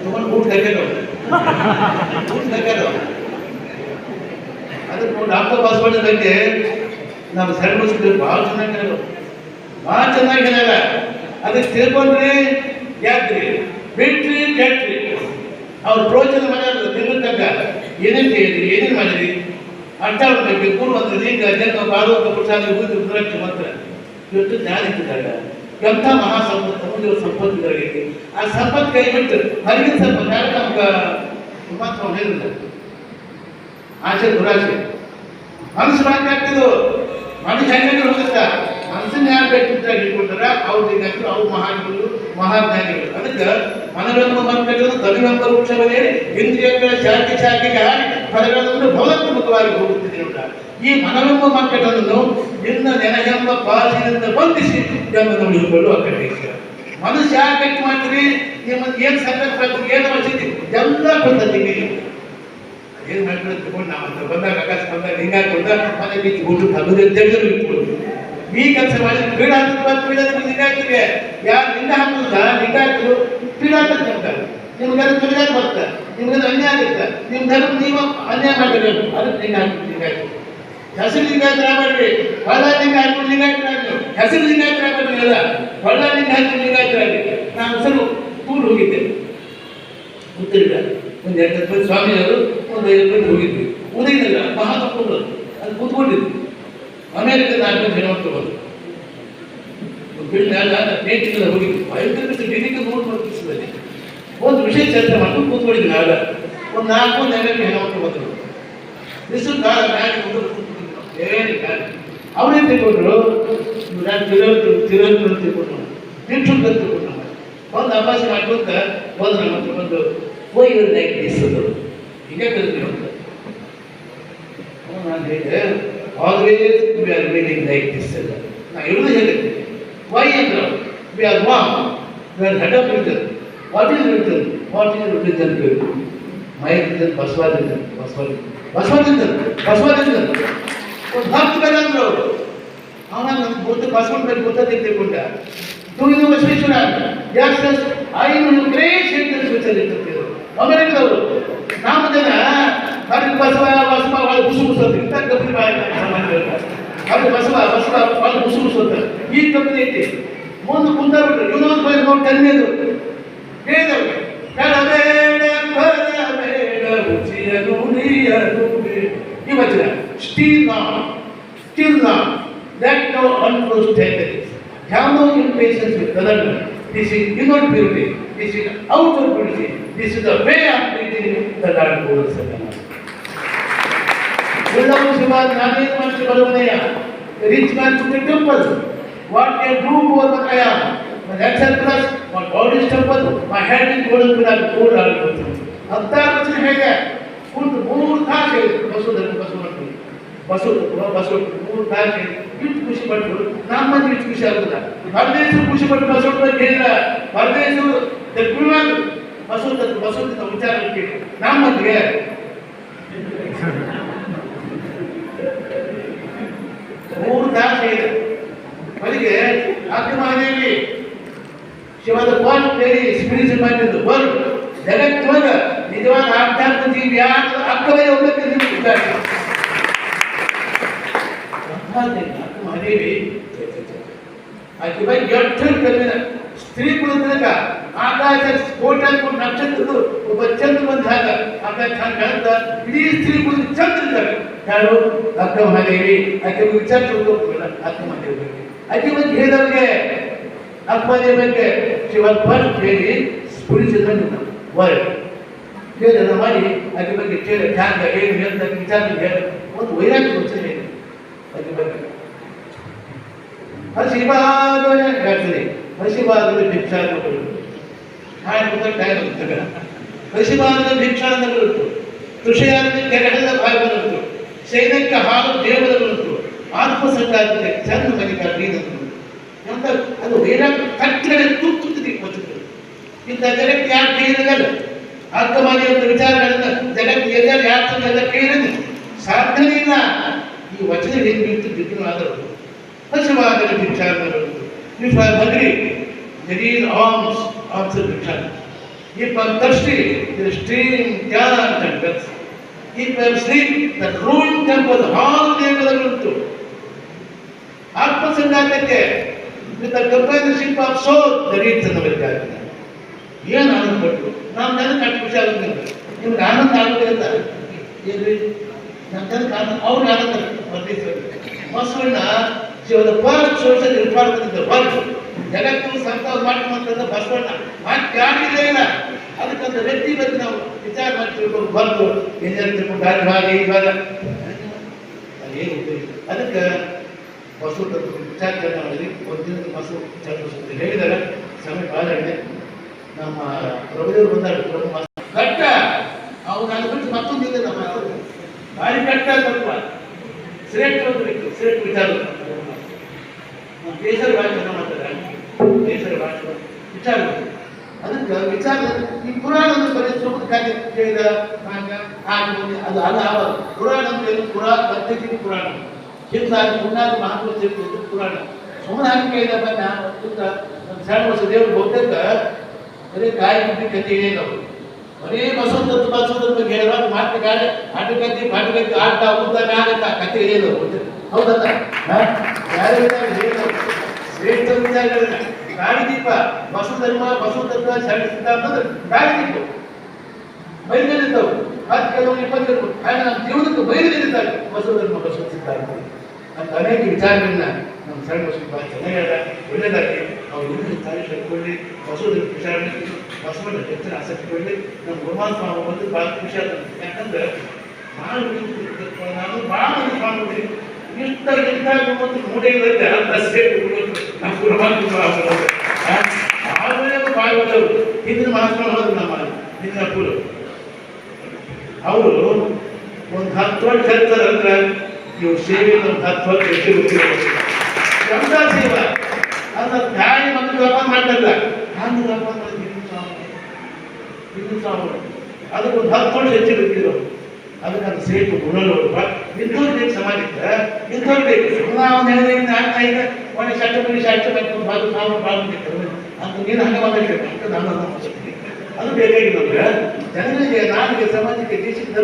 ತಗೊಂಡು ಊಟ ಹಾಕಿದ್ರು ಊಟ ಹಾಕಿದ್ರು ಅದಕ್ಕೆ ಅಪ್ಪ ಬಸವಣ್ಣ ಬಗ್ಗೆ ನಮ್ಮ ಸರ್ವಸ್ಕರು ಭಾಳ ಚೆನ್ನಾಗಿ ಹೇಳ್ಯಾರು. ಭಾಳ ಚೆನ್ನಾಗಿ ಹೇಳ್ಯಾರ ಅದಕ್ಕೆ ತಿಳ್ಕೊಂಡ್ರಿ ಯಾಕ್ರಿ ಬಿಟ್ರಿ ಗೆಟ್ರಿ ಅವ್ರ ಪ್ರೋಚನ ಮಾಡ್ಯಾರ ತಿಳ್ಕೊಂಡಾಗ ಏನೇನು ಕೇಳಿದ್ರಿ, ಏನೇನು ಮಾಡಿರಿ ಅರ್ಥ ಮಾಡ್ಬೇಕು ಪೂರ್ವಂತ ಲಿಂಗ ಜಂಗ ಬಾಲೋಕ ಪ್ರಸಾದ ಬುದ್ಧಿ ರುದ್ರಾಕ್ಷ ಮಾತ್ರ. ಇವತ್ತು ಜ್ಞಾನ ಇಟ್ಟಿದ್ದಾರೆ. ಎಂಥ ಮಹಾ ಸಂಪತ್ತು ಮುಂದಿರುವ ಸಂಪತ್ತುಗಳಿಗೆ ಆ ಸಂಪತ್ತು ಕೈ ಬಿಟ್ಟು ಹರಿಗಿನ ಸಂಪತ್ತು ಯಾರು ನಮ್ಗೆ ಸುಮಾರು ಹೇಳಿಲ್ಲ ಆಸೆ ದುರಾಸೆ ಮನಸ್ಸು ಆಗ್ತಿದ್ದು ಮನುಷ್ಯ ಹೆಂಗೆ ಹೋಗುತ್ತಾ ಮನಸ್ಸನ್ನ ಯಾರು ಗಟ್ಟಿಮುಟ್ಟಾಗಿ ಇಟ್ಕೊಳ್ತಾರ ಅವ್ರು ಬೇಕಾದ್ರು ಅವ್ರು ಮಹಾಜ್ಞರು ಮಹಾಜ್ಞಾನಿಗಳು ಅದಕ್ಕೆ ಮನವೆಂಬ ಮಕ್ಕಳು ಕವಿವೆಂಬ ವೃಕ್ಷವೇ ಇಂದ್ರಿಯಗಳ ಶಾಖೆ ಶಾಖೆಗೆ ಹಾರಿ ಫಲಗಳನ್ನು ಭಗವತ್ಮುಖವಾಗಿ ಹೋಗುತ್ತಿದೆ ಅಂತ ಈ ಮನವೆಂಬ ಮಕ್ಕಳನ್ನು ನಿನ್ನ ನೆನಗೆಂಬ ಪಾಲಿನಿಂದ ಬಂಧಿಸಿ ಎಂಬುದನ್ನು ಹಿಡ್ಕೊಳ್ಳುವ ಅಗ್ರಹಿಸಿದ ಮನಸ್ಸು ಯಾಕೆ ಗಟ್ಟಿ ಮಾಡ್ತೀರಿ ನಿಮ್ಮ ಏನು ಸಂಕಲ್ಪ ಆಗ್ತದೆ, ಏನು ವಸತಿ ಎಲ್ಲ ಬಂದದ್ದು ನಿಮಗೆ ಏನ್ ಮಾಡ್ಕೊಂಡು ತಗೊಂಡು ನಾವು ಅಂತ ಬಂದಾಗ ಆಕಾಶ ಬಂದಾಗ ಹಿಂಗಾಗಿ ಬಂದಾಗ ಮನೆ ಬಿಟ್ಟು ಊಟ ತಗದು ತೆಗೆದು ಇಟ್ಕೊಳ್ಳೋದು ಈ ಕೆಲಸ ಮಾಡಿ ಕ್ರೀಡಾತ್ಮಕ ಕ್ರೀಡಾತ್ಮಕ ಲಿಂಗಾಯತಿಗೆ ಯಾರು ಲಿಂಗ ಹಾಕುವುದ ಲಿಂಗಾಯತರು ಕ್ರೀಡಾತ್ಮಕ ಅಂತಾರೆ. ನಿಮ್ಗೆಲ್ಲ ಕ್ರೀಡಾ ಬರುತ್ತೆ. ನಿಮ್ಗೆಲ್ಲ ಅನ್ಯಾಯ ಆಗುತ್ತೆ. ನಿಮ್ ಧರ್ಮ, ನೀವು ಅನ್ಯಾಯ ಮಾಡಿದ್ರೆ ಅದಕ್ಕೆ ಲಿಂಗ ಹಾಕಿ ಲಿಂಗಾಯತ ಹೆಸರು ಲಿಂಗಾಯತರ ಮಾಡ್ರಿ ಹೊಲ ಲಿಂಗ ಹಾಕಿ ಲಿಂಗಾಯತರಾಗಿ ಹೆಸರು ಲಿಂಗಾಯತರ ಹಾಕಿ ಎಲ್ಲ ಹೊಲ ಲಿಂಗ ಹಾಕಿ ಲಿಂಗಾಯತರಾಗಿ ನಾನು ಹೆಸರು ಊರು ಹೋಗಿದ್ದೆ. ಗೊತ್ತಿಲ್ಲ ಒಂದು ಎರಡು ರೂಪಾಯಿ ಸ್ವಾಮಿಯವರು ಒಂದು ಐದು ರೂಪಾಯಿ ಹೋಗಿದ್ವಿ ಉದಯನಲ್ಲ ಮಹಾತ್ಮಗಳು ಅಲ್ಲಿ ಕೂತ್ಕೊಂಡಿದ್ವಿ ಅಮೇರಿಕ ನಾಲ್ಕು ಜನ ಬಂದು ಪೇಟಿಂಗ್ ಹೋಗಿದ್ವಿ ಐದು ಡಿಗ್ರಿಗೆ ನೋಡಿ ಬರ್ತಿಸಿದಲ್ಲಿ ಒಂದು ವಿಷಯ ಚರ್ಚೆ ಮಾಡ್ಕೊಂಡು ಕೂತ್ಕೊಂಡಿದ್ವಿ ನಾವೆಲ್ಲ. ಒಂದು ನಾಲ್ಕು, ಒಂದು ಅಮೇರಿಕ ಹೆಣ್ಮಕ್ಳು ಬಂದರು ಬಿಸಿಲು ಕಾಲ ನಾವು. ಏನೇ ಕಾಲ ಅವರೇನು ತಿಳ್ಕೊಂಡ್ರು? ನಾನು ತಿರುವಂತರು ತಿರುವಂತರು ತಿಳ್ಕೊಂಡು ತಿಳ್ಕೊಂಡ್ರು. ತಿಂಟು ಅಂತ ತಿಳ್ಕೊಂಡ್ರು. ಒಂದು ಅಭ್ಯಾಸ ಮಾಡ್ಕೊಂತ ಹೋದ್ರೆ ಮತ್ತೆ ಒಂದು ಹೋಗಿ ಒಂದು ಲೈಕ್ ಬೀಸೋದು? ಹೀಗೆ ಕಲಿದ್ವಿ ಅಂತ ನಾನು ಹೇಳಿದೆ always we are making like this ಎಲ್ಲ ನಾ ಇರೋದು ಹೇಳಿದ್ದೆ ವೈ ಅಂದ್ರೆ we are warm we are head of return what is return what is return my return ಬಸವಾದಿಂದ ಬಸವಾದಿಂದ ಬಸವಾದಿಂದ ಬಸವಾದಿಂದ ಒಂದು ಭಕ್ತ ಬೇರೆ ಅಂದ್ರು ಅವರು. ಅವನ ನನ್ನ ಗೊತ್ತು ಬಸವಣ್ಣ ಮೇಲೆ ಗೊತ್ತದೇ ತಿಳ್ಕೊಂಡ ತುಳಿದು ಬಸವೇಶ್ವರ ಯಾಕೆ ಐ ಗ್ರೇಟ್ ಶೇಖರ್ ಸ್ಪೆಷಲಿಸ್ಟ್ ಅಮೆರಿಕದವರು. ನಮ್ಮ ಜನ ಅದಕ್ಕೆ ಬಸವ ಬಸವ ಒಳಗೆ ಉಸು ಬುಸೋದು ಇಂಥ ಕಂಪ್ನಿ ಅದು ಬಸವ ಬಸವ ಒಳಗೆ ಉಸು ಬುಸೋದು ಈ ಕಂಪ್ನಿ ಐತಿ. ಮುಂದೆ ಕುಂತಾಬಿಟ್ರು ಇನ್ನೊಂದು ಬೈ ನೋಡಿ ಕನ್ನೆದು ಹೇಳಿದವ್ರು ಕಳಬೇಡ ಬರಬೇಡ ರುಚಿಯ ನುಡಿಯನು ಈ ವಚನ ಸ್ಟೀಲ್ ನಾ still unfruitful tendencies. Have no impatience with government. This is inner beauty. This is outer beauty. This is the way of meeting the Lord Guru Satana. Vrindavan Shivad Nani Man Shivaramaniya. Rich man to the temple. What can do more than I? My head is plus, My body is temple. My head is golden without gold or gold. Avatar Rajan Hega. Put the moon thashe. Vasudhan Vasudhan. Basava Basava ಮೂರು ತಾಸು ಹೇಳಿ ಇಷ್ಟು ಖುಷಿ ಪಟ್ಟರು ನಮ್ಮ ಮಂದಿ ಇಷ್ಟು ಖುಷಿ ಆಗುದಿಲ್ಲ ಪರದೇಶರು ಖುಷಿ ಪಟ್ಟು ಬಸವಣ್ಣ ಕೇಳಿಲ್ಲ ಪರದೇಶರು ಗುರುವಾದ್ರು ಬಸವ ಬಸವದಿಂದ ವಿಚಾರ ಕೇಳಿ ನಮ್ಮ ಮಂದಿಗೆ ಮೂರು ತಾಸು ಇದೆ ಅದಕ್ಕೆ Akkamahadevi ಶಿವದ first very spiritual mind world ಜಗತ್ತೊಳಗ ನಿಜವಾದ ಆಧ್ಯಾತ್ಮ ಜೀವಿ ಯಾರು ಅಕ್ಕವೇ ಹೋಗ್ಬೇಕು ನಿಂತಿದ್ದಾರೆ ಅಕ್ಕಮಹಾದೇವಿ ಆಕೆ ಬಗ್ಗೆ ಎಷ್ಟು ಕಮ್ಮಿನ ಸ್ತ್ರೀ ಕುಳಿತಾಗ ಆಕಾಶ ಕೋಟ್ಯಾಂತರ ನಕ್ಷತ್ರಗಳು ಒಬ್ಬ ಚಂದ್ರ ಬಂದ ಹಾಗ ಆಕಾಶ ಹಂಗ ಕಾಣ್ತ ಇಡೀ ಸ್ತ್ರೀ ಕುಳಿತು ಚಂದ್ರ ಇದ್ದಾರೆ ಯಾರು ಅಕ್ಕ ಮಹಾದೇವಿ ಆಕೆ ವಿಚಾರ ತಿಳ್ಕೊಬೇಕಲ್ಲ ಅಕ್ಕ ಮಹಾದೇವಿ ಬಗ್ಗೆ ಆಕೆ ಬಗ್ಗೆ ಹೇಳಿದವ್ರಿಗೆ ಅಕ್ಕ ಮಹಾದೇವಿ ಬಗ್ಗೆ ಶಿವ ಫಸ್ಟ್ ಹೇಳಿ ಸ್ಪಿರಿಚುವಲ್ ವರ್ಡ್ ಕೇಳಿದ ಮಾಡಿ ಆಕೆ ಬಗ್ಗೆ ಕೇಳಿ ಹ್ಯಾಂಗ ಏನು ಹೇಳ್ತ ವಿಚಾರ ಹೇಳಿ ಒಂದು ವೈರಾಗ್ಯ ವಚನ ಇದೆ ಆಕೆ ಬಗ್ಗೆ ಹಸಿವಾದನೆ ಹೇಳ್ತೀನಿ ಹಸಿವಾದರೆ ಭಿಕ್ಷಾಟಗಳು ಹಾಡು ಟೈಮ್ ಇರ್ತದೆ ಹಸಿವಾದರೆ ಭಿಕ್ಷಾಟಗಳು ಕೃಷಿಯಾದರೆ ಕೆರೆಗಳ ಭಾಗವನ್ನುಂಟು ಸೈನ್ಯಕ್ಕೆ ಹಾಲು ದೇವರನ್ನುಂಟು ಆತ್ಮ ಸಂಗಾತಿಗೆ ಚಂದ ಮನಿಕ ನೀರಂತು ಅಂತ ಅದು ಬೇರೆ ಕಟ್ಟಳೆ ತೂಕುತ್ತದೆ ವಚನಗಳು ಇಂಥ ಜಗತ್ತು ಯಾರು ಕೇಳಿರಲ್ಲ ಅರ್ಥವಾಗಿ ಒಂದು ವಿಚಾರಗಳನ್ನ ಜಗತ್ತು ಎಲ್ಲರೂ ಯಾರು ಎಲ್ಲ ಕೇಳಿದೆ ಸಾಧ್ಯನೇ ಇಲ್ಲ ಈ ವಚನವೇನು ಬೇಕು ವಿಘ್ನವಾದರು ಹಸುವಾದರೆ ಭಿಕ್ಷಾಗರು If I am hungry, there is alms also return. If I am thirsty, there is stream, jars and wells. If I am sick, the ruined temple, all devil will do. ಆತ್ಮಸಂಗಾತಕ್ಕೆ ವಿತ್ ಕಂಪೈನರ್ಶಿಪ್ ಆಫ್ ಸೋಲ್ ದರೀತ್ ಅಂತ ಬರೀತಾರೆ ಏನು ಆನಂದ ಪಟ್ಟು ನಾವು ನನಗೆ ಕಟ್ಟು ಖುಷಿ ಆಗುತ್ತೆ ನಿಮ್ಗೆ ಆನಂದ ಆಗುತ್ತೆ ಅಂತ ಏನು ಆನಂದ ವರ್ಧಿಸಬೇಕು Basavanna first social reform world ಜಗತ್ತು ಸಂತಾವ ಮಾಡ್ಕೊಂತಂದ ಬಸವಣ್ಣ ಯಾರಿಲ್ಲ ಇಲ್ಲ. ಅದಕ್ಕೊಂದು ವ್ಯಕ್ತಿ ಬಗ್ಗೆ ನಾವು ವಿಚಾರ ಮಾಡ್ತಿರ್ಬೇಕು ಬಂದು ಅಲ್ಲಿ ಭಾಗ ಈ ಭಾಗ ಅದೇನು ಅದಕ್ಕೆ ಬಸವ ವಿಚಾರ ಮಾಡಿ ಒಂದು ದಿನದ ಬಸವ ಬಸವ ಹೇಳಿದ್ದಾರೆ ಸಮಯ ಭಾಳ ಇದೆ ನಮ್ಮ ಪ್ರಭುದೇವರು ಬಂದಾಗ ಪ್ರಭು ಕಟ್ಟ! ಅವ್ರು ನಾನು ಬಿಟ್ಟು ಮತ್ತೊಂದು ಇದೆ ನಮ್ಮ. ಭಾರಿ ಕಟ್ಟ ತತ್ವ ಶ್ರೇಷ್ಠ ಶ್ರೇಷ್ಠ ವಿಚಾರ. ದೇಶದ ಭಾಷೆ ಮಾಡ್ತಾರೆ? ದೇಶದ ಭಾಷೆ ವಿಚಾರ. ಅದಕ್ಕೆ ವಿಚಾರ, ಈ ಪುರಾಣ ಬರೀ ಸುಮ್ಮನೆ ಕಾಗೆ ಕೇಳಿದ ಹಾಗ ಹಾಗೆ ಬಂದು ಅದು ಅಲ್ಲ ಆವಾಗ ಪುರಾಣ ಅಂತ ಏನು? ಪುರಾ ಪದ್ಧತಿ ಪುರಾಣ. ಹಿಂದಾಗಿ ಮುನ್ನಾಗಿ ಮಹಾತ್ಮ ಸೇರಿದ್ದು ಪುರಾಣ. ಸುಮ್ಮನೆ ಹಾಗೆ ಕೇಳಿದ ನಮ್ಮ ಸಣ್ಣ ವರ್ಷ ದೇವರು ಬಹುತೇಕ ಬರೀ ಕಾಯಿ ಬರೀ ಬಸವ ತತ್ವ ಬಸವ ತತ್ವ ಹೇಳಿದಾಗ ಮಾತು ಗಾಡಿ ಆಟಗತ್ತಿ ಪಾಟಗತ್ತಿ ಆಟ ಉದ್ದ ಆಗತ್ತ ಕತೆ ಅವರು ಹೌದಲ್ಲ? ಯಾರು ಗಾಳಿದೀಪ ಬಸವ ಧರ್ಮ ಬಸವ ತತ್ವ ಶರಣ ಗಾಳಿದೀಪ ಬೈಲಿರ್ತಾವೆ ಮತ್ತೆ ಕೆಲವು ಇಪ್ಪತ್ತು ಕೆಲವು ಹಾಗೆ ನಮ್ಮ ಜೀವನಕ್ಕೆ ಬಸವ ಧರ್ಮ ಬಸವ ಸಿದ್ಧಾಂತ ಅಂತ ಅನೇಕ ವಿಚಾರಗಳನ್ನ ನಮ್ಮ ಸಣ್ಣ ಭಾಳ ಚೆನ್ನಾಗಿ ಒಳ್ಳೆಯದಾಗಿ ಅವ್ರು ಇನ್ನೂ ತಾಯಿ ಕಟ್ಕೊಳ್ಳಿ ಬಸವನ ವಿಚಾರಣೆ ಬಸವನ ಹೆಚ್ಚಿನ ಆಸಕ್ತಿ ಕೊಡಲಿ ನಮ್ಮ ಗುರುಮಾತ್ಮ ಬಂದು ಭಾಳ ಖುಷಿ ಆಗ್ತದೆ. ಯಾಕಂದ್ರೆ ಭಾಳ ನಾನು ಭಾಳ ಮಂದಿ ಸ್ವಾಮಿ ಇಷ್ಟರಿಂದ ಇರುತ್ತೆ ನಮ್ಮ ಗುರುಮಾತ್ಮ ಹಿಂದಿನ ಹೋದ್ರು ನಮ್ಮ ಹಿಂದಿನ ಅವರು ಒಂದು ಹತ್ತು ವರ್ಷ ಹೇಳ್ತಾರೆ ಅಂದ್ರೆ ಇವ್ರು ಸೇವೆ ಒಂದು ಹತ್ತು ವರ್ಷ ಹೆಚ್ಚು ಎಂತ ಸೇವೆ ಅದ್ರ ಗಾಳಿ ಮತ್ತು ವ್ಯಾಪಾರ ಮಾಡ್ತಾರಲ್ಲ ಹಂಗೆ ವ್ಯಾಪಾರ ಅದಕ್ಕೆ ಒಂದು ಹತ್ತು ವರ್ಷ ಹೆಚ್ಚು ಗೊತ್ತಿಲ್ಲ ಅದಕ್ಕೆ ಅದು ಸೇತು ಗುಣಲೋಪ ಇಂಥವ್ರು ಬೇಕು ಸಮಾಜಕ್ಕೆ. ಇಂಥವ್ರು ಬೇಕು. ನಾವು ಹೇಳಿದ್ರೆ ಆಗ್ತಾ ಇದೆ. ಒಳ್ಳೆ ಶರ್ಟ್ ಬರೀ ಶರ್ಟ್ ಬೇಕು ಬಾದು ನಾವು ಬಾದು ಅಂತ ನೀನು ಹಂಗೆ ನಾನು. ಅದು ಬೇಕಾಗಿಲ್ಲ ಅಂದ್ರೆ ಜನರಿಗೆ, ನಾಡಿಗೆ, ಸಮಾಜಕ್ಕೆ ದೇಶಕ್ಕೆ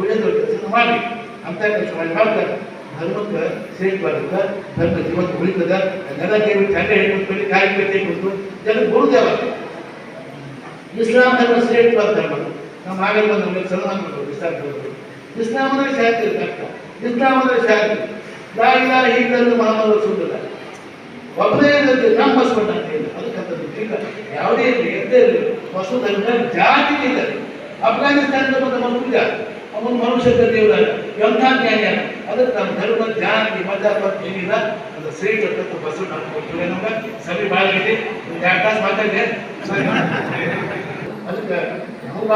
ಒಳ್ಳೆಯದು ಕೆಲಸ ಮಾಡಿ ಅಂತ ಕೆಲಸ ಮಾಡಿ ಮಾಡ್ತಾರೆ. ಧರ್ಮಕ್ಕೆ ಸೇರಿ ಬರುತ್ತೆ ಧರ್ಮ ಜೀವನ ಉಳಿತದ ಜನ ದೇವರು ತಂಡ ಹೇಳ್ಕೊಂಡು ಕಾಯಿ ಕಟ್ಟೆ ಜನ ಗುರುದೇವ ಇಸ್ಲಾಂ ಧರ್ಮ ಶ್ರೇಷ್ಠವಾದ ಧರ್ಮ. ನಮ್ಮ ಆಗಲ್ಲ ನಮಗೆ ಸನ್ಮಾನ ಮಾಡೋದು ಇಸ್ಲಾಂ ಧರ್ಮ ಇಸ್ಲಾಂ ಅಂದರೆ ಶಾಂತಿ ಇರ್ಬೇಕು ಇಸ್ಲಾಂ ಅಂದರೆ ಶಾಂತಿ. ಲಾ ಇಲಾಹ ಇಲ್ಲಲ್ಲಾಹು ಮುಹಮ್ಮದ್ ರಸೂಲುಲ್ಲಾಹ ಒಬ್ಬನೇ ಇರಲಿ ನಮ್ಮ ಬಸವಣ್ಣ ಅಂತ ಹೇಳಿ. ಅದಕ್ಕಂಥದ್ದು ಈಗ ಯಾವುದೇ ಇರಲಿ, ಎಂದೇ ಇರಲಿ, ಬಸವ ಧರ್ಮ ಜಾತಿ ಇಲ್ಲ. ಅಫ್ಘಾನಿಸ್ತಾನದ ಬಂದ ಮನುಷ್ಯ, ಅವನು ಮನುಷ್ಯ ದೇವರಾಗ ಎಂಥ ನ್ಯಾಯ? ಅದಕ್ಕೆ ನಮ್ಮ ಧರ್ಮ ಜಾತಿ ಮತ ಏನಿಲ್ಲ ಅದು ಶ್ರೇಷ್ಠ ಬಸ್ಸು ಬಸವಣ್ಣ ಕೊಟ್ಟಿಲ್ಲ ನಮ್ಗೆ ಸರಿ ಭಾಳ ತಾಸು ಮಾತಾಡಿದೆ. ಅದಕ್ಕೆ ನಮ್ಮ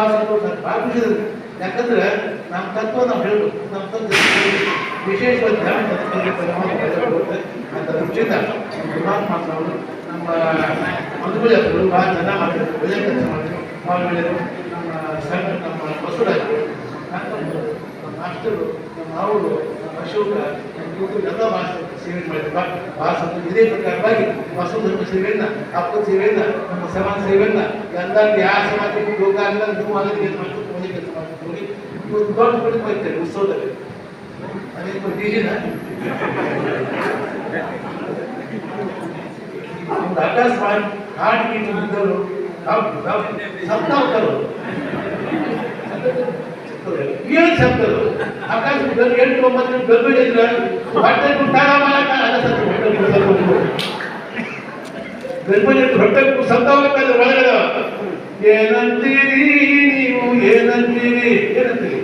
ಖುಷಿ ಇದೆ. ಯಾಕಂದ್ರೆ ನಮ್ಮ ತತ್ವ ನಾವು ಹೇಳ್ಬೇಕು. ನಮ್ಮ ತತ್ವ ವಿಶೇಷವಾದ ಧ್ಯಾನ ಅಂತ ಉಚಿತ. ಪರಮಾತ್ಮ ಅವರು ನಮ್ಮ ಮಧುಬಲಿಯಪ್ಪರು ಭಾಳ ಜನ ಮಾಡಿದ್ರು ಒಳ್ಳೆಯ ನಮ್ಮ ಸಂಘ ನಮ್ಮ ಬಸವರಾಜರು ನಮ್ಮ ಮಾಸ್ಟರು ನಮ್ಮ ಅಶೋಕ ಎಲ್ಲ ಭಾಷೆ ಸೇವೆ ಮಾಡಿದ್ರು. ಭಾಳ ಇದೇ ಪ್ರಕಾರವಾಗಿ ವಸುಧರ್ಮ ಧರ್ಮ ಸೇವೆಯನ್ನ ಅಪ್ಪ ಸೇವೆಯನ್ನ ನಮ್ಮ ಸಮಾಜ ಸೇವೆಯನ್ನ ಎಲ್ಲರಿಗೂ ಯಾವ ಸಮಾಜಕ್ಕೆ ಯೋಗ ಆಗಲ್ಲ ನೀವು ಆಗಲಿ ಏನು ಮಾಡ್ಕೊಂಡು ಹೋಗಿ ಕೆಲಸ ಮಾಡ್ಕೊಂಡು ಇವತ್ತು ದೊಡ್ಡ ಕುಟುಂಬ ಇರ್ತೇವೆ ಉತ್ಸವದಲ್ಲಿ. ಅದೇ ಡಿಜಿನ ಒಂದು ಅಕಸ್ಮಾತ್ ಹಾರ್ಟ್ ಬೀಟ್ ಸತ್ತ ಏನು ಸತ್ತರು ಅಕಸ್ಮಾತ್ ಎಂಟು ಒಂಬತ್ತು ಗರ್ಭಿಣಿ ಇದ್ರೆ ಹೊಟ್ಟೆ ತಾಳ ಮಾಡಕ್ಕ ಅದ ಸತ್ತು ಹೊಟ್ಟೆ ಸತ್ತು ಗರ್ಭಿಣಿ ಹೊಟ್ಟೆ ಸತ್ತಾವಲ್ಲ ಒಳಗದ ಏನಂತೀರಿ ನೀವು ಏನಂತೀರಿ ಏನಂತೀರಿ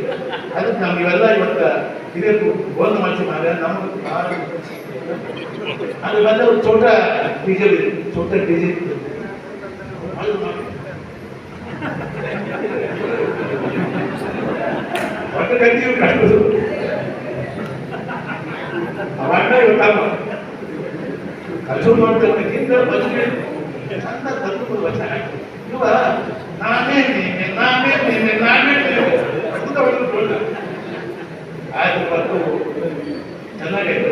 ಅದಕ್ಕೆ ನಾವು ಇವೆಲ್ಲ ಇವತ್ತ ಇದಕ್ಕೆ ಒಂದು ಮಾಡ್ಸಿ ಮಾಡ ನಮ್ಗೆ ಭಾಳ ಅದು ಬಂದ ಒಂದು ಚೋಟ ಡೀಸೆಲ್ ಇದೆ ಚೋಟ ಡೀಸೆಲ್ ಅದು ಮಾಡಿ ಒಟ್ಟು ಕಟ್ಟಿ ಕಟ್ಟುದು ಅವಣ್ಣ ಇವತ್ತಮ್ಮ ಕಚ್ಚು ಮಾಡ್ತಕ್ಕಂಥ ಬದುಕಿ ಚಂದ ತಪ್ಪು ವಚನ ಇವ ನಾನೇ ನೀನೆ ನಾನೇ ನೀನೆ ನಾನೇ ನೀನೆ ಒಂದು ಬೋಧ ಆಯ್ತು ಬಂದು ಚೆನ್ನಾಗಿದೆ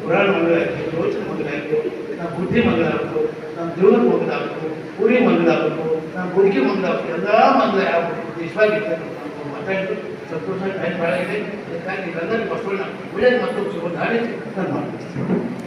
ಪುರಾಣ ಮಂಗಳಾಯ್ತು ಯೋಚನೆ ಮಂಗಳಾಯ್ತು ನಮ್ಮ ಬುದ್ಧಿ ಮಂಗಳಾಗ್ತು ನಮ್ಮ ಜೀವನ ಮಂಗಳಾಗ್ತು ಪುರಿ ಮಂಗಳಾಗ್ತು ನಮ್ಮ ಬದುಕಿ ಮಂಗಳಾಗ್ತು ಎಲ್ಲ ಆಗ್ಬಿಟ್ಟು ಇಷ್ಟವಾಗಿತ್ತು ಮಾತಾಡಿದ್ರು ಸಂತೋಷ ಟೈಮ್ ಭಾಳ ಇದೆ ಅದಕ್ಕಾಗಿ ಎಲ್ಲರಿಗೂ ಬಸವಣ್ಣ ಒಳ್ಳೆಯದು ಮತ್ತೊಂದು ಸಿಗೋದು ನಾಳೆ ನಾನು ಮಾಡ್ತೀನಿ